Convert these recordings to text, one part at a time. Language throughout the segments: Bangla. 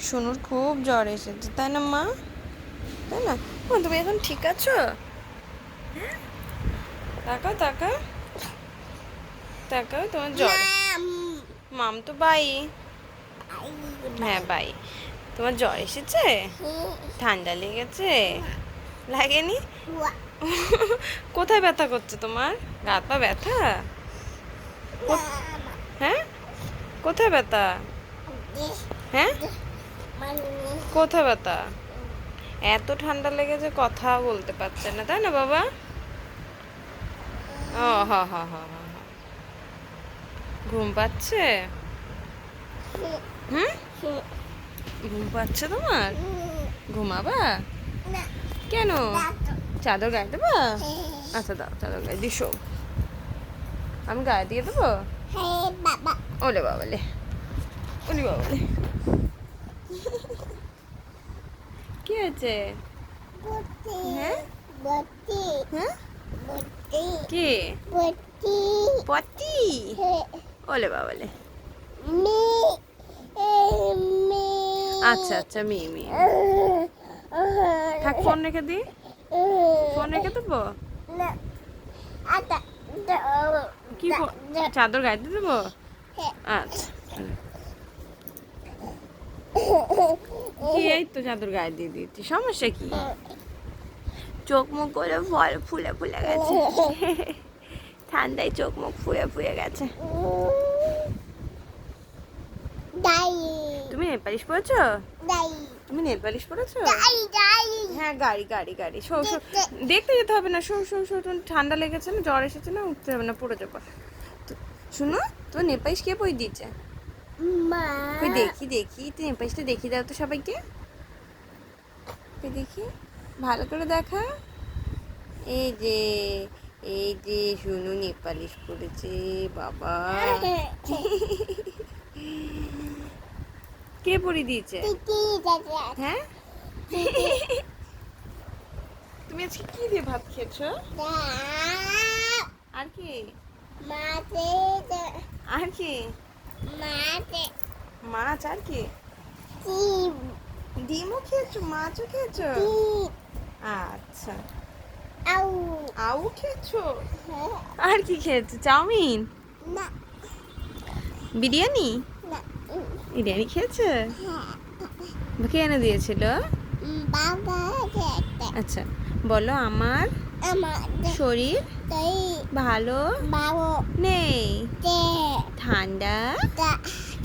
সোনুর খুব জ্বর এসেছে তাই না মা? তাই না? তুমি এখন ঠিক আছো? হ্যাঁ? তাকাও তাকাও। তাকাও তোমার জ্বর। মাম তো বাই। হ্যাঁ বাই। তোমার জ্বর এসেছে? ঠান্ডা লেগেছে? লাগেনি? কোথায় ব্যথা করছে তোমার? গা পা ব্যথা? হ্যাঁ? কোথায় ব্যথা? হ্যাঁ? কোথায় ব্যথা এত ঠান্ডা লেগেছে কথা বলতে পারছে না তাই না বাবা? ও হ হ হ হ হ। ঘুম পাচ্ছে? হুম। ঘুম পাচ্ছে তোমার? ঘুমাবা? কেন? চাদর গায়ে দেবো? আচ্ছা দাও চাদর গায়ে দিশো আমি গায়ে দিয়ে দেবো? ওলে বাবালে। ওলে বাবালে। কি হয়েছে? হ্যাঁ? হ্যাঁ? কি? পটি? ওলে বাবালে আচ্ছা আচ্ছা মেয়ে মেয়ে থাক ফোন রেখে দি। ফোন রেখে দেবো? কি চাদর গায়ে দিয়ে দেবো? আচ্ছা এই তো চাদর গায়ে দিয়ে দিয়েছি সমস্যা কি? চোখ মুখ করে ফল ফুলে ফুলে গেছে। ঠান্ডায় চোখ মুখ ফুলে ফুলে গেছে। তুমি নেল পালিশ পরেছো তুমি নেল পালিশ পরেছো হ্যাঁ গাড়ি গাড়ি গাড়ি। Show show. দেখতে। যেতে হবে না শো শো শো তোমার ঠান্ডা লেগেছে না জ্বর এসেছে না উঠতে হবে না পড়ে যাব। তো- শুনো তোমার নেল পালিশ কে বই কই দেখি দেখি তুই নেল পালিশটা দেখিয়ে দাও তো সবাইকে। দেখি ভালো করে দেখা। এই যে এই যে শুনু নেল পালিশ পড়েছে বাবা। কে পরিয়ে দিয়েছে? হ্যাঁ? তুমি আজকে কি দিয়ে ভাত খেয়েছো? আর কি? আর কি? মাছ। আর কি? ডিমও খেয়েছো? মাছও খেয়েছো? আচ্ছা। আউ। আউ খেয়েছো? আর কি খেয়েছো? চাউমিন? না। বিরিয়ানি? বিরিয়ানি খেয়েছো? কে এনে দিয়েছিল? আচ্ছা বলো আমার শরীর ভালো? নেই। ঠান্ডা?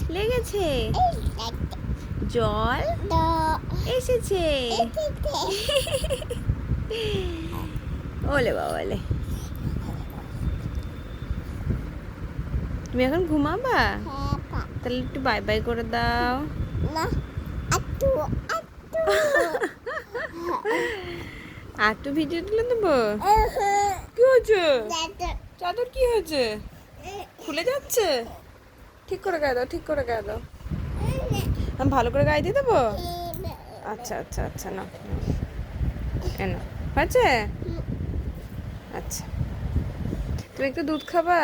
লেগেছে? জল? এসেছে। ওলে বাবালে তুমি এখন ঘুমাবা? তাহলে একটু বাই বাই করে দাও। আর একটু ভিডিও তুলে দেবো কি হয়েছে? চাদর কি হয়েছে? খুলে যাচ্ছে? ঠিক করে গায়ে দাও ঠিক করে গায়ে দাও। আমি ভালো করে গায়ে দিয়ে দেবো? আচ্ছা আচ্ছা আচ্ছা না এন হয়েছে? আচ্ছা। তুমি একটু দুধ খাবা?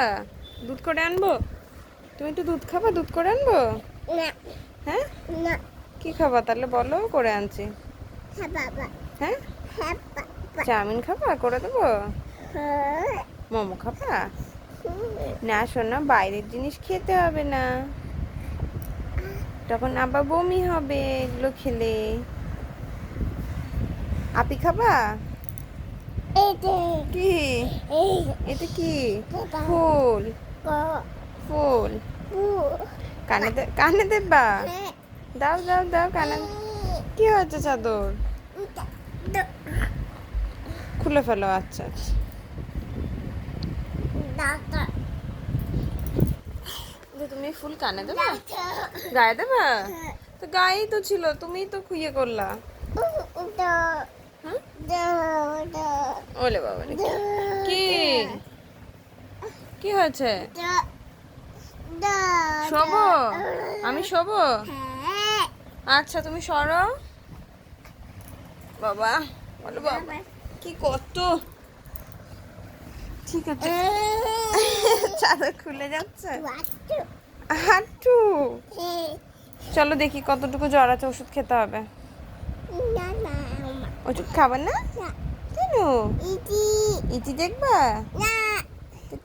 দুধ করে আনব? তুমি একটু দুধ খাবা? দুধ করে আনব? হ্যাঁ? কি খাবা তাহলে বলো? করে আনছি। হ্যাঁ? চাউমিন খাবা? করে দেবো? মোমো খাবা? না শোনো বাইরের জিনিস খেতে হবে না। তখন আবার বমি হবে এগুলো খেলে। আপি খাবা? কি? এটা কি? ফুল। ফুল। কানে কানে দেবা? দাও দাও দাও কানে কি হয়েছে চাদর? খুলে ফেলো আচ্ছা আচ্ছা। তুমি ফুল কানে দেবা? গায়ে দেবা? তো গায়েই তো ছিল তুমিই তো খুইয়ে করলা। হ্যাঁ ওলে বাবা কি? কি হয়েছে? শোবো? আমি শোবো? আচ্ছা তুমি সরো। বাবা বলো বাবা কি কত ঠিক আছে। চাদর খুলে যাচ্ছে? হাঁটু। চলো দেখি কতটুকু জ্বর আছে ওষুধ খেতে হবে। ওষুধ খাবার না? কেন? ইতি ইতি দেখবা? না।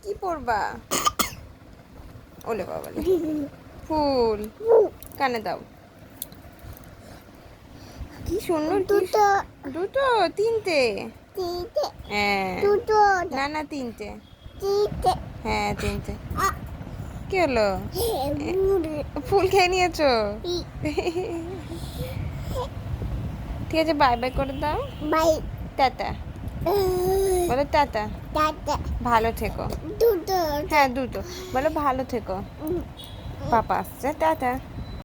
কি পড়বা ওলে বাবা ফুল। কানে দাও। কি সুন্দর দুটো। দুটো তিনটে? তিনটে। হ্যাঁ। দুটো। না না তিনটে। তিনটে। হ্যাঁ তিনটে। কি হলো? ফুল খেয়ে নিয়েছো? ঠিক আছে বাই বাই করে দাও। বাই। টাটা। বলো টাটা। দাদা ভালো থেকো। দুটো। হ্যাঁ দুটো। বলো ভালো থেকো। পাপা আসছে। টাটা।